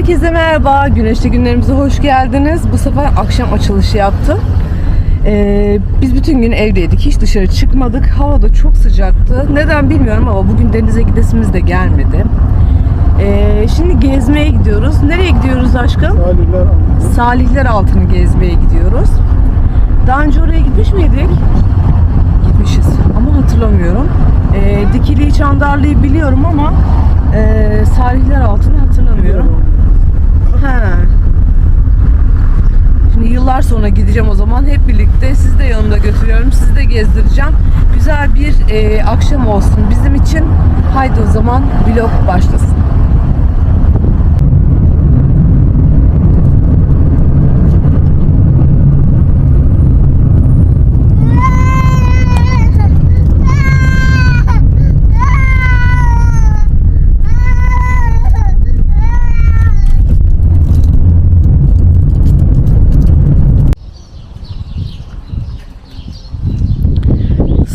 Herkese merhaba. Güneşli günlerimize hoş geldiniz. Bu sefer akşam açılışı yaptım. Ee, biz bütün gün evdeydik. Hiç dışarı çıkmadık. Hava da çok sıcaktı. Neden bilmiyorum ama bugün denize gidesimiz de gelmedi. Ee, şimdi gezmeye gidiyoruz. Nereye gidiyoruz aşkım? Salihler anladım. Salihler altını gezmeye gidiyoruz. Daha önce oraya gitmiş miydik? Gitmişiz ama hatırlamıyorum. Ee, Dikili'yi, Çandarlı'yı biliyorum ama e, Salihler altını hatırlamıyorum. Ha. Şimdi yıllar sonra gideceğim o zaman hep birlikte. Sizi de yanımda götürüyorum. Sizi de gezdireceğim. Güzel bir e, akşam olsun bizim için. Haydi o zaman vlog başlasın.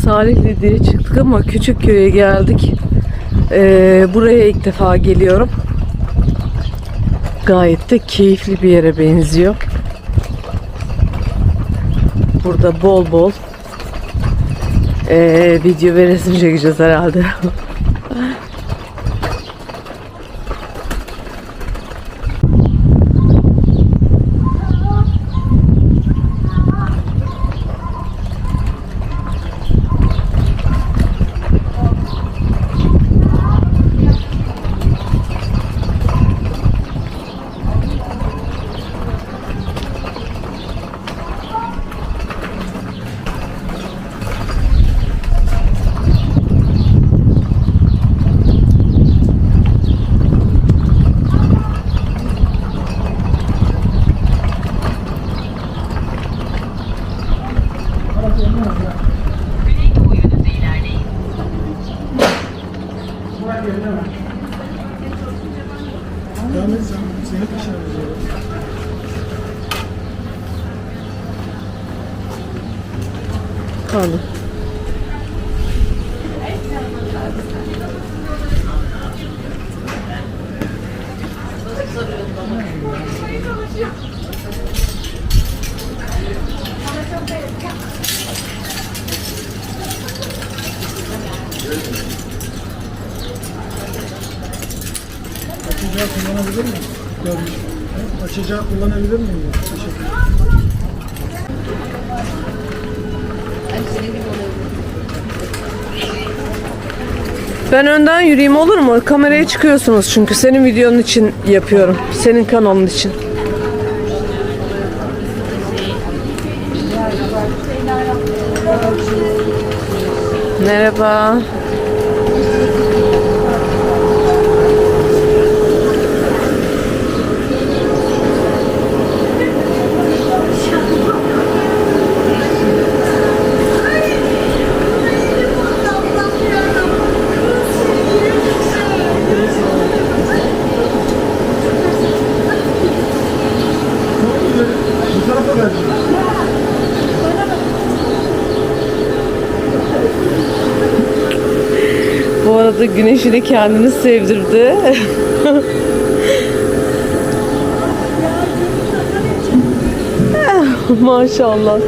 Salihli diye çıktık ama küçük köye geldik. Ee, buraya ilk defa geliyorum. Gayet de keyifli bir yere benziyor. Burada bol bol ee, video ve resim çekeceğiz herhalde. Peşine veriyorum. Pardon. Açacağı kullanabilir miyim? Görmüş. Açacağı kullanabilir miyim? Teşekkür. Ben önden yürüyeyim olur mu? Kameraya çıkıyorsunuz çünkü senin videonun için yapıyorum. Senin kanalın için. Merhaba. Bu arada güneşi de kendini sevdirdi. Maşallah.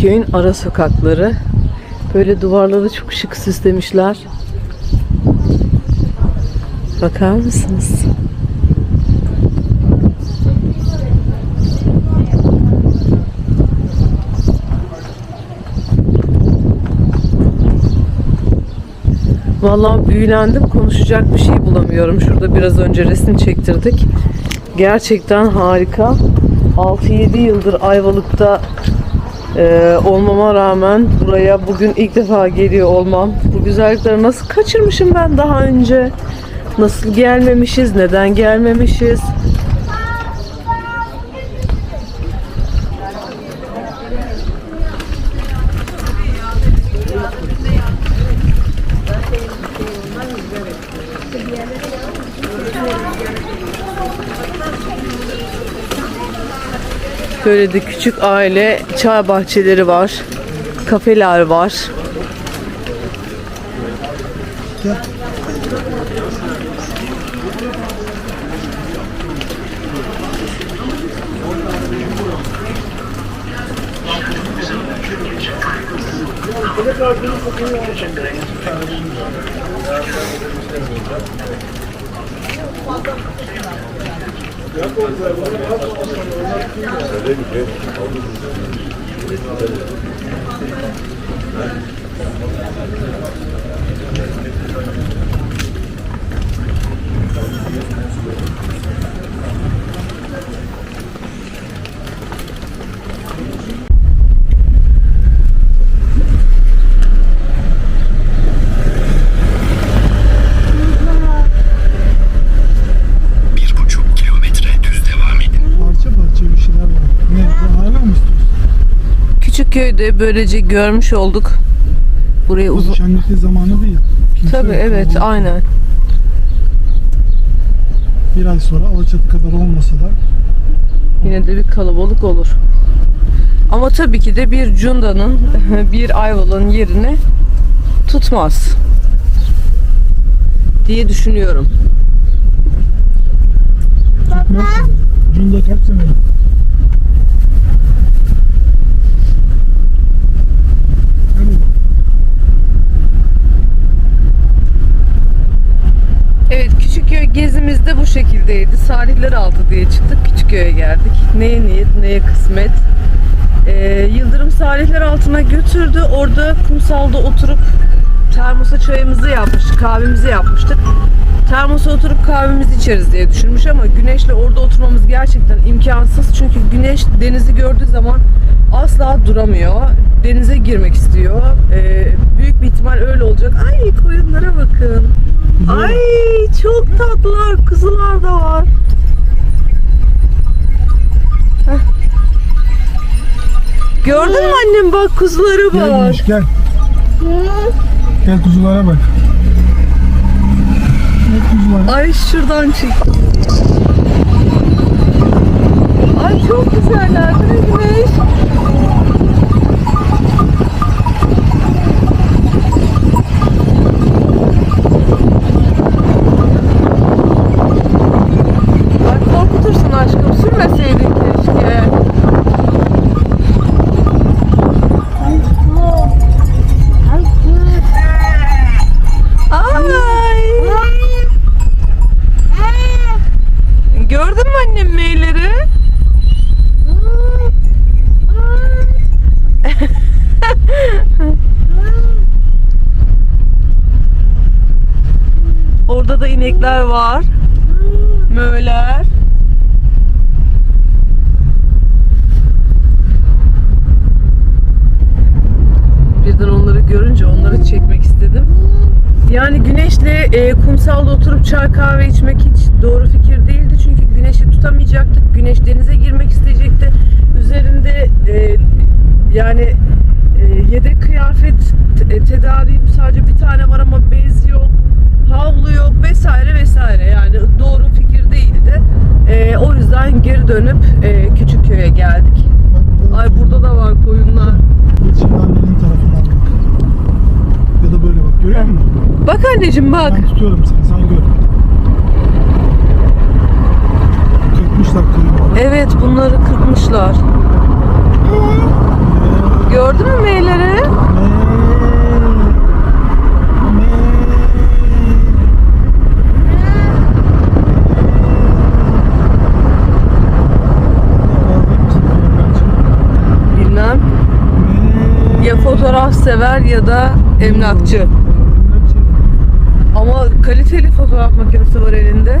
Küçük köyün ara sokakları. Böyle duvarları çok şık süslemişler. Bakar mısınız? Vallahi büyülendim. Konuşacak bir şey bulamıyorum. Şurada biraz önce resim çektirdik. Gerçekten harika. 6-7 yıldır Ayvalık'ta e, olmama rağmen buraya bugün ilk defa geliyor olmam. Bu güzellikleri nasıl kaçırmışım ben daha önce? Nasıl gelmemişiz? Neden gelmemişiz? Böyle de küçük aile çay bahçeleri var. Kafeler var. Gel. Bir buçuk kilometre düz devam edin. Parça parça bir şeyler var. Ne? Bu hala mı istiyorsun? Küçük köyde böylece görmüş olduk. Buraya uzun... Şenlikli zamanı değil. Kimse Tabii evet Ama aynen. Bir ay sonra Alaçatı kadar olmasa da Yine de bir kalabalık olur. Ama tabii ki de bir Cunda'nın bir Ayvalık'ın yerini tutmaz diye düşünüyorum. tabii. Cunda kaç sene? Hadi bak. Evet Küçükköy gezimiz de bu şekildeydi. Salihler altı diye çıktık. Küçükköy'e geldik. Neye niyet, neye kısmet. Ee, Yıldırım Salihler altına götürdü. Orada kumsalda oturup termosa çayımızı yapmıştık, kahvemizi yapmıştık. Termosa oturup kahvemizi içeriz diye düşünmüş ama güneşle orada oturmamız gerçekten imkansız. Çünkü güneş denizi gördüğü zaman asla duramıyor. Denize girmek istiyor. Ee, büyük bir ihtimal öyle olacak. Ay koyunlara bakın. Ay çok tatlılar. Kuzular da var. Gördün mü annem bak kuzulara Gel bak. Güneş gel. Gel kuzulara bak. Gel kuzulara. Ay şuradan çık. Ay çok güzeller değil mi Güneş? Ay korkutursun aşkım. Sürmeseydin keşke. Ay. Gördün mü annem meyleri? Orada da inekler var. Möğler. Birden onları görünce onları çekmek istedim. Yani güneşle e, kumsalda oturup çay kahve içmek hiç doğru fikir değildi. Güneşi tutamayacaktık. Güneş denize girmek isteyecekti. Üzerinde e, yani e, yedek kıyafet te- tedavim sadece bir tane var ama bez yok. Havlu yok vesaire vesaire. Yani doğru fikir değildi. E, o yüzden geri dönüp e, Küçükköy'e geldik. Bak. Ay burada da var koyunlar. Şimdi annenin tarafından bak. Ya da böyle bak. Görüyor musun? Bak anneciğim bak. Ben tutuyorum seni. Kırpmışlar kıyımları. Evet bunları kırpmışlar. Gördün mü meyleri? Bilmem. Ya fotoğraf sever ya da emlakçı. Ama kaliteli fotoğraf makinesi var elinde.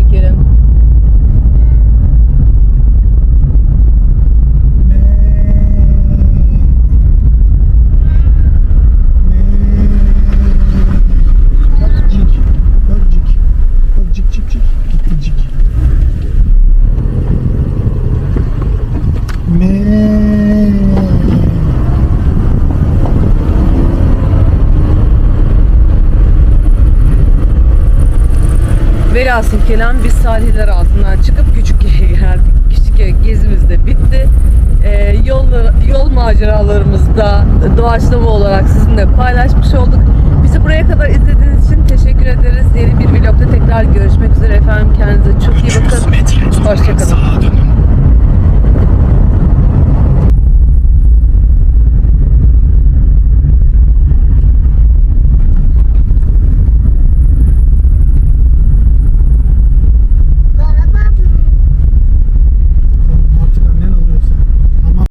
Velhasıl kelam biz sahiller altından çıkıp Küçükköy'e geldik. Küçükköy gezimiz de bitti. Ee, yol, yol maceralarımızda doğaçlama olarak sizinle paylaşmış olduk. Bizi buraya kadar izlediğiniz için teşekkür ederiz. Yeni bir vlogda tekrar görüşmek üzere efendim.